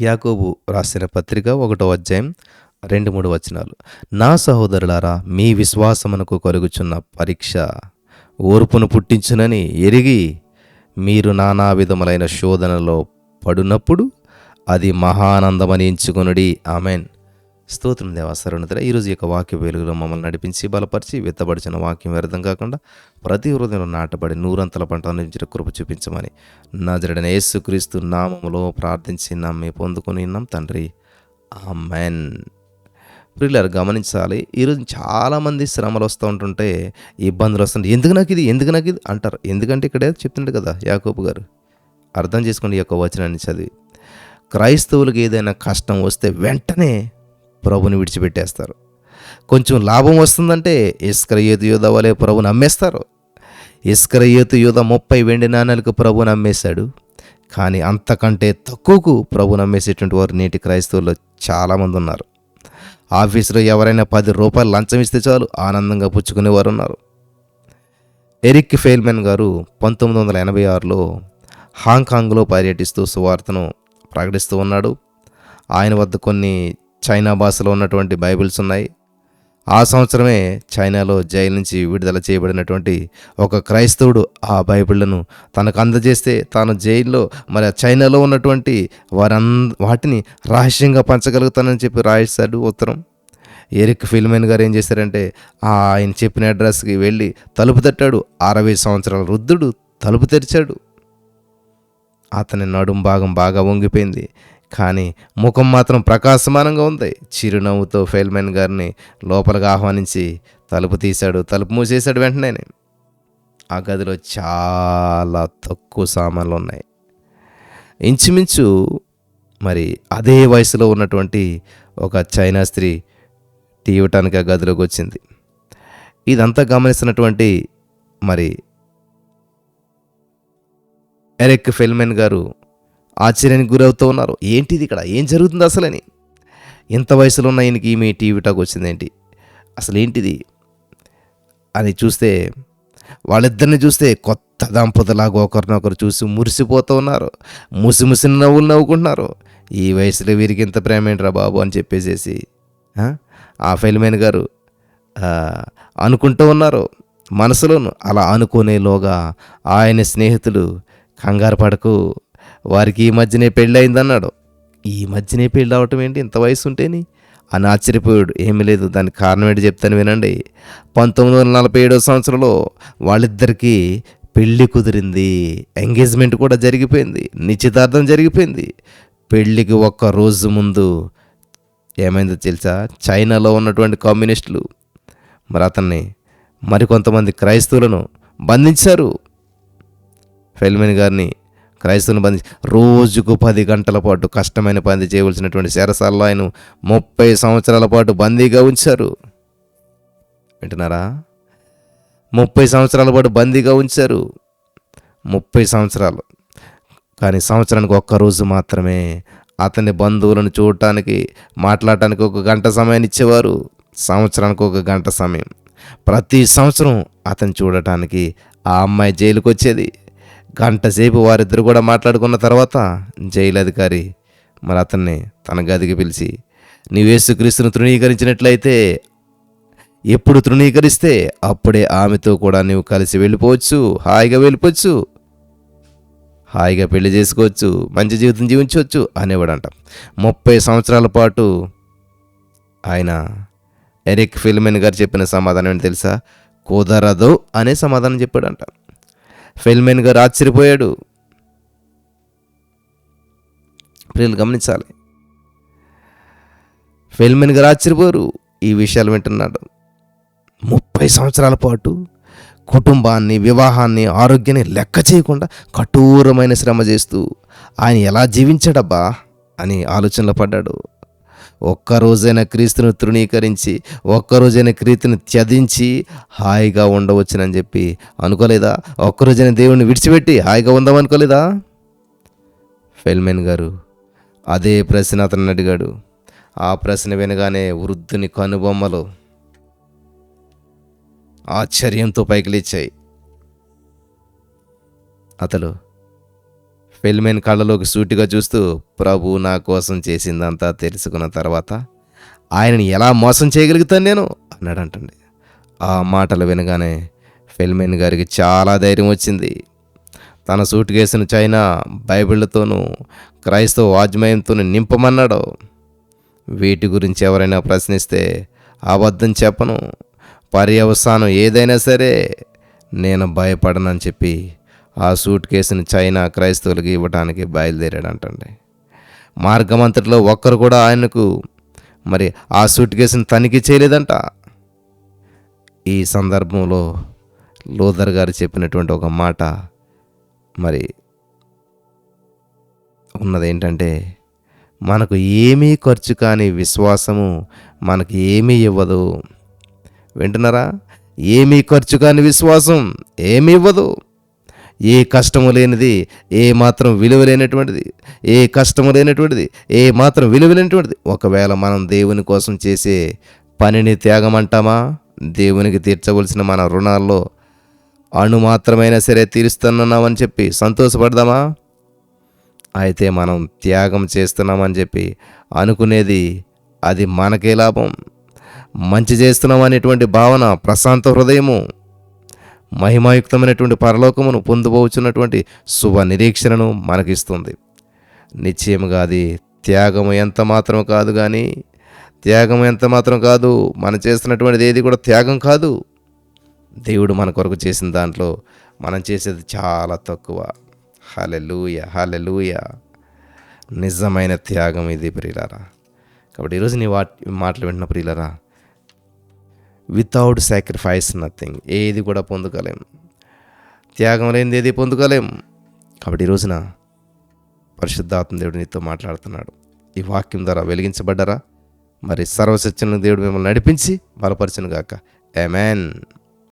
యాకోబు రాసిన పత్రిక ఒకటో అధ్యాయం రెండు మూడు వచనాలు. నా సహోదరులారా మీ విశ్వాసమునకు కలుగుచున్న పరీక్ష ఓర్పును పుట్టించునని ఎరిగి మీరు నానా విధములైన శోధనలో పడునప్పుడు అది మహానందమని ఎంచుకొనుడి. ఆమెన్. స్తోత్రం దేవాసరుణితర ఈరోజు ఈ యొక్క వాక్య వెలుగులో మమ్మల్ని నడిపించి బలపరిచి విత్తబడిచిన వాక్యం వ్యర్థం కాకుండా ప్రతి హృదయంలో నాటబడి నూరంతల పంట అందించిన కృప చూపించమని నజరడన యేసుక్రీస్తు నామములో ప్రార్థించి నమ్మి పొందుకొని ఉన్నాం తండ్రి. ఆమెన్. ప్రిల్లర్ గమనించాలి ఈరోజు చాలామంది శ్రమలు వస్తూ ఉంటుంటే ఇబ్బందులు వస్తుంటే ఎందుకు నాకు ఇది? ఎందుకు నాకు ఇది? అంటారు. ఎందుకంటే ఇక్కడే చెప్తుండే కదా యాకోబు గారు. అర్థం చేసుకోండి ఈ యొక్క వచనాన్ని చదివి. క్రైస్తవులకు ఏదైనా కష్టం వస్తే వెంటనే ప్రభుని విడిచిపెట్టేస్తారు. కొంచెం లాభం వస్తుందంటే ఇస్కరయేతు యోధ వలె ప్రభుని అమ్మేస్తారు ఇస్కరయేతు యోధ ముప్పై వెండి నాణాలకు ప్రభుని అమ్మేశాడు కానీ అంతకంటే తక్కువకు ప్రభుని అమ్మేసేటువంటి వారు నేటి క్రైస్తవుల్లో చాలామంది ఉన్నారు. ఆఫీసులో ఎవరైనా పది రూపాయలు లంచం ఇస్తే చాలు ఆనందంగా పుచ్చుకునేవారు ఉన్నారు. ఎరిక్ ఫెయిల్మెన్ గారు పంతొమ్మిది వందల ఎనభై ఆరులో హాంకాంగ్లో పర్యటిస్తూ సువార్తను ప్రకటిస్తూ ఉన్నాడు. ఆయన వద్ద కొన్ని చైనా భాషలో ఉన్నటువంటి బైబిల్స్ ఉన్నాయి. ఆ సంవత్సరమే చైనాలో జైలు నుంచి విడుదల చేయబడినటువంటి ఒక క్రైస్తవుడు ఆ బైబిళ్ళను తనకు అందజేస్తే తాను జైల్లో మరి చైనాలో ఉన్నటువంటి వారంద వాటిని రహస్యంగా పంచగలుగుతానని చెప్పి రాయిస్తాడు ఉత్తరం. ఎరిక్ ఫిల్మెన్ గారు ఏం చేశారంటే ఆ ఆయన చెప్పిన అడ్రస్కి వెళ్ళి తలుపు తట్టాడు. అరవై సంవత్సరాల వృద్ధుడు తలుపు తెరిచాడు. అతని నడుం భాగం బాగా వంగిపోయింది. కానీ ముఖం మాత్రం ప్రకాశమానంగా ఉంది. చిరునవ్వుతో ఫెయిల్మెన్ గారిని లోపలికి ఆహ్వానించి తలుపు తీశాడు. తలుపు మూసేశాడు వెంటనే. ఆ గదిలో చాలా తక్కువ సామాన్లు ఉన్నాయి. ఇంచుమించు మరి అదే వయసులో ఉన్నటువంటి ఒక చైనా స్త్రీ టీ ఇవ్వటానికి ఆ గదిలోకి వచ్చింది. ఇదంతా గమనిస్తున్నటువంటి మరి ఎరెక్ ఫెల్మెన్ గారు ఆశ్చర్యానికి గురవుతూ ఉన్నారు. ఏంటిది ఇక్కడ? ఏం జరుగుతుంది అసలని? ఇంత వయసులో ఉన్న ఈయనకి ఈమె టీవీ టాక్ వచ్చిందేంటి అసలు ఏంటిది? అని చూస్తే వాళ్ళిద్దరిని చూస్తే కొత్త దంపతులాగా ఒకరినొకరు చూసి మురిసిపోతూ ఉన్నారు. ముసి ముసి నవ్వులు నవ్వుకుంటున్నారు. ఈ వయసులో వీరికి ఇంత ప్రేమ ఏంట్రా బాబు అని చెప్పేసేసి ఆ? ఫైల్మెన్ గారు అనుకుంటూ ఉన్నారు. మనసులోను అలా అనుకునేలోగా ఆయన స్నేహితులు కంగారు పడకు వారికి ఈ మధ్యనే పెళ్ళయిందన్నాడు. ఈ మధ్యనే పెళ్ళి అవటం ఏంటి? ఇంత వయసు ఉంటేని అని ఆశ్చర్యపోయాడు. ఏమీ లేదు దానికి కారణం ఏంటి చెప్తాను వినండి. పంతొమ్మిది వందల నలభై ఏడో సంవత్సరంలో వాళ్ళిద్దరికీ పెళ్ళి కుదిరింది. ఎంగేజ్మెంట్ కూడా జరిగిపోయింది. నిశ్చితార్థం జరిగిపోయింది. పెళ్ళికి ఒక్క రోజు ముందు ఏమైందో తెలుసా? చైనాలో ఉన్నటువంటి కమ్యూనిస్టులు. మరి అతన్ని మరికొంతమంది క్రైస్తవులను బంధించారు. ఫెల్మెన్ గారిని క్రైస్తవుని బంధి రోజుకు పది గంటల పాటు కష్టమైన పని చేయవలసినటువంటి శరసాల్లో ఆయన ముప్పై సంవత్సరాల పాటు బందీగా ఉంచారు. వింటున్నారా? ముప్పై సంవత్సరాల పాటు బందీగా ఉంచారు. ముప్పై సంవత్సరాలు. కానీ సంవత్సరానికి ఒక్క రోజు మాత్రమే అతని బంధువులను చూడటానికి మాట్లాడటానికి ఒక గంట సమయాన్ని ఇచ్చేవారు. సంవత్సరానికి ఒక గంట సమయం. ప్రతి సంవత్సరం అతను చూడటానికి ఆ అమ్మాయి జైలుకు వచ్చేది గంటసేపు వారిద్దరు కూడా మాట్లాడుకున్న తర్వాత జైలు అధికారి మరి అతన్ని తన గదికి పిలిచి నీవు యేసుక్రీస్తును తృణీకరించినట్లయితే ఎప్పుడు తృణీకరిస్తే అప్పుడే ఆమెతో కూడా నీవు కలిసి వెళ్ళిపోవచ్చు హాయిగా వెళ్ళిపోవచ్చు హాయిగా పెళ్ళి చేసుకోవచ్చు మంచి జీవితం జీవించవచ్చు అనేవాడంట. ముప్పై సంవత్సరాల పాటు ఆయన ఎరిక్ ఫిల్మెన్ గారు చెప్పిన సమాధానం ఏంటి తెలుసా? కుదరదు అనే సమాధానం చెప్పాడంట. ఫెల్మెన్గా గారు ఆశ్చర్యపోయాడు. ప్రియులు గమనించాలి. ఫిల్మెన్ గారు ఆశ్చర్యపోరు. ఈ విషయాలు వింటున్నాడు. ముప్పై సంవత్సరాల పాటు కుటుంబాన్ని వివాహాన్ని ఆరోగ్యాన్ని లెక్క చేయకుండా కఠోరమైన శ్రమ చేస్తూ ఆయన ఎలా జీవించాడబ్బా అని ఆలోచనలో పడ్డాడు. ఒక్కరోజైనా క్రీస్తును తృణీకరించి ఒక్కరోజైనా క్రీస్తుని త్యజించి హాయిగా ఉండవచ్చునని చెప్పి అనుకోలేదా? ఒక్కరోజైనా దేవుణ్ణి విడిచిపెట్టి హాయిగా ఉందాం అనుకోలేదా? ఫెల్మెన్ గారు అదే ప్రశ్న అతను అడిగాడు. ఆ ప్రశ్న వినగానే వృద్ధుని కనుబొమ్మలు ఆశ్చర్యంతో పైకి లేచాయి. అతడు ఫిల్మెన్ కళ్ళలోకి సూటిగా చూస్తూ ప్రభు నా కోసం చేసిందంతా తెలుసుకున్న తర్వాత ఆయనని ఎలా మోసం చేయగలుగుతాను నేను? అన్నాడంటండి. ఆ మాటలు వినగానే ఫిల్మెన్ గారికి చాలా ధైర్యం వచ్చింది. తన సూట్ కేసును చైనా బైబిళ్ళతోనూ క్రైస్తవ వాజ్మయంతోనూ నింపమన్నాడు. వీటి గురించి ఎవరైనా ప్రశ్నిస్తే అబద్ధం చెప్పను. పర్యవసానం ఏదైనా సరే నేను భయపడనని చెప్పి ఆ సూట్ కేసుని చైనా క్రైస్తవులకి ఇవ్వడానికి బయలుదేరాడంటండి. మార్గమంతటిలో ఒక్కరు కూడా ఆయనకు మరి ఆ సూట్ కేసుని తనిఖీ చేయలేదంట. ఈ సందర్భంలో లోదర్ గారు చెప్పినటువంటి ఒక మాట మరి ఉన్నది ఏంటంటే మనకు ఏమీ ఖర్చు కాని విశ్వాసము మనకి ఏమీ ఇవ్వదు. వింటున్నారా? ఏమీ ఖర్చు కాని విశ్వాసం ఏమీ ఇవ్వదు. ఏ కష్టము లేనిది ఏ మాత్రం విలువ లేనటువంటిది ఏ కష్టము లేనటువంటిది ఏ మాత్రం విలువ లేనటువంటిది. ఒకవేళ మనం దేవుని కోసం చేసే పనిని త్యాగమంటామా? దేవునికి తీర్చవలసిన మన రుణాల్లో అణు మాత్రమైనా సరే తీరుస్తున్నామని చెప్పి సంతోషపడదామా? అయితే మనం త్యాగం చేస్తున్నామని చెప్పి అనుకునేది అది మనకే లాభం. మంచి చేస్తున్నాం అనేటువంటి భావన ప్రశాంత హృదయము మహిమాయుక్తమైనటువంటి పరలోకమును పొందుబోచున్నటువంటి శుభ నిరీక్షణను మనకిస్తుంది. నిశ్చయముగా అది త్యాగము ఎంత మాత్రం కాదు కానీ త్యాగం ఎంత మాత్రం కాదు మనం చేస్తున్నటువంటిది ఏది కూడా త్యాగం కాదు. దేవుడు మన కొరకు చేసిన దాంట్లో మనం చేసేది చాలా తక్కువ. హలెలూయ హలెలూయ నిజమైన త్యాగం ఇది ప్రియులారా. కాబట్టి ఈరోజు నీ వాటి మాటలు వింటున్న ప్రియులరా వితౌట్ సాక్రిఫైస్ నథింగ్ ఏది కూడా పొందుకోలేం. త్యాగం లేనిది ఏది పొందుకోలేం. కాబట్టి ఈ రోజున పరిశుద్ధాత్మ దేవుడు నీతో మాట్లాడుతున్నాడు. ఈ వాక్యం ద్వారా వెలిగించబడ్డారా? మరి సర్వసత్యం దేవుడు మిమ్మల్ని నడిపించి బలపరచును గాక ఎమెన్